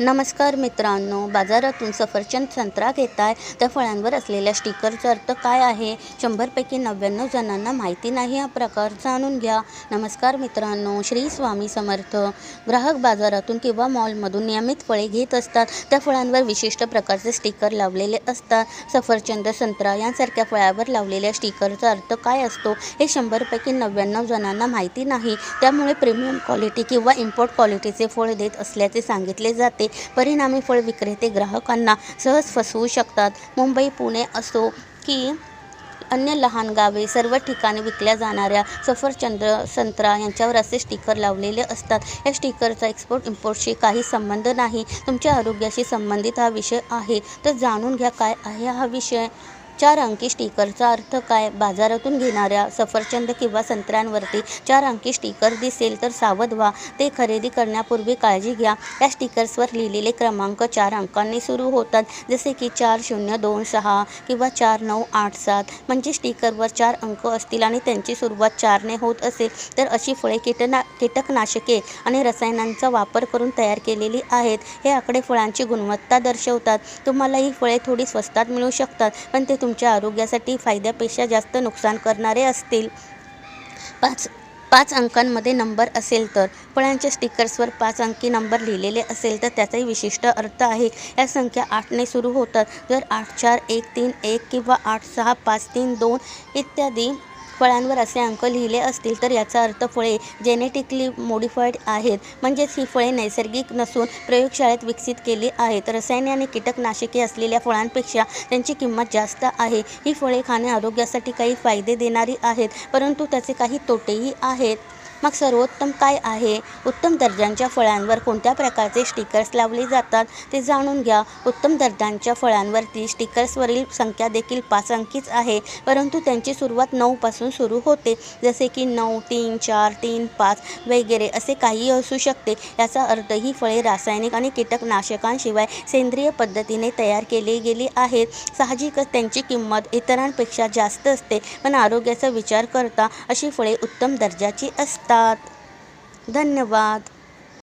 नमस्कार मित्रांनो बाजारातून सफरचंद संत्रा घेताय त्या फळांवर असलेल्या स्टिकरचा अर्थ काय आहे? शंभरपैकी नव्याण्णव जणांना माहिती नाही हा प्रकार जाणून घ्या. नमस्कार मित्रांनो श्री स्वामी समर्थ. ग्राहक बाजारातून किंवा मॉलमधून नियमित फळे घेत असतात. त्या फळांवर विशिष्ट प्रकारचे स्टिकर लावलेले असतात. सफरचंद संत्रा यांसारख्या फळावर लावलेल्या स्टिकरचा अर्थ काय असतो? हे शंभरपैकी नव्याण्णव जणांना माहिती नाही. त्यामुळे प्रीमियम क्वालिटी किंवा इम्पोर्ट क्वालिटीचे फळ देत असल्याचे सांगितले जाते. परिणामी फळ विक्रेते ग्राहकांना सहज फसवू शकतात. मुंबई पुणे असो की अन्य लहान गावे सर्व ठिकाणी विकल्या जाणाऱ्या सफरचंद संत्रा यांच्यावर असे स्टिकर लावलेले असतात. या स्टिकरचा एक्सपोर्ट इम्पोर्टशी काही संबंध नाही. तुमच्या आरोग्याशी संबंधित हा विषय आहे. तर जाणून घ्या काय आहे हा विषय. चार अंकी स्टिकरचा अर्थ काय? बाजारातून घेणाऱ्या सफरचंद किंवा संत्र्यांवरती चार अंकी स्टिकर दिसेल तर सावध व्हा. ते खरेदी करण्यापूर्वी काळजी घ्या. या स्टिकर्सवर लिहिलेले क्रमांक चार अंकांनी सुरू होतात. जसे की चार शून्य दोन सहा किंवा चार नऊ आठ सात. म्हणजे स्टिकरवर चार अंक असतील आणि त्यांची सुरुवात चारने होत असेल तर अशी फळे कीटना कीटकनाशके आणि रसायनांचा वापर करून तयार केलेली आहेत. हे आकडे फळांची गुणवत्ता दर्शवतात. तुम्हाला ही फळे थोडी स्वस्तात मिळू शकतात पण ते तुमच्या आरोग्यासाठी फायद्यापेक्षा जास्त नुकसान करणारे असतील. पाच पाच अंकांमध्ये नंबर असेल तर फळांच्या स्टिकर्सवर पाच अंकी नंबर लिहिलेले असेल तर त्याचाही विशिष्ट अर्थ आहे. या संख्या आठने सुरू होतात. जर आठ चार एक तीन एक किंवा आठ सहा पाच तीन दोन इत्यादी फळांवर असे अंक लिहिले असतील तर याचा अर्थ फळे जेनेटिकली मॉडिफाईड आहेत. म्हणजेच ही फळे नैसर्गिक नसून प्रयोगशाळेत विकसित केली आहेत. रसायने आणि कीटकनाशके असलेल्या फळांपेक्षा त्यांची किंमत जास्त आहे. ही फळे खाणे आरोग्यासाठी काही फायदे देणारी आहेत परंतु त्याचे काही तोटेही आहेत. मग सर्वोत्तम काय आहे? उत्तम दर्जांच्या फळांवर कोणत्या प्रकारचे स्टिकर्स लावले जातात? ते जाणून घ्या. उत्तम दर्जांच्या फळांवरती स्टिकर्सवरील संख्या देखील पाच अंकीच आहे. परंतु त्यांची सुरुवात नऊपासून सुरू होते. जसे की नऊ तीन चार तीन पाच वगैरे असे काहीही असू शकते. याचा अर्थ ही फळे रासायनिक आणि कीटकनाशकांशिवाय सेंद्रिय पद्धतीने तयार केली गेली आहेत. साहजिकच त्यांची किंमत इतरांपेक्षा जास्त असते. पण आरोग्याचा विचार करता अशी फळे उत्तम दर्जाची करतात. धन्यवाद.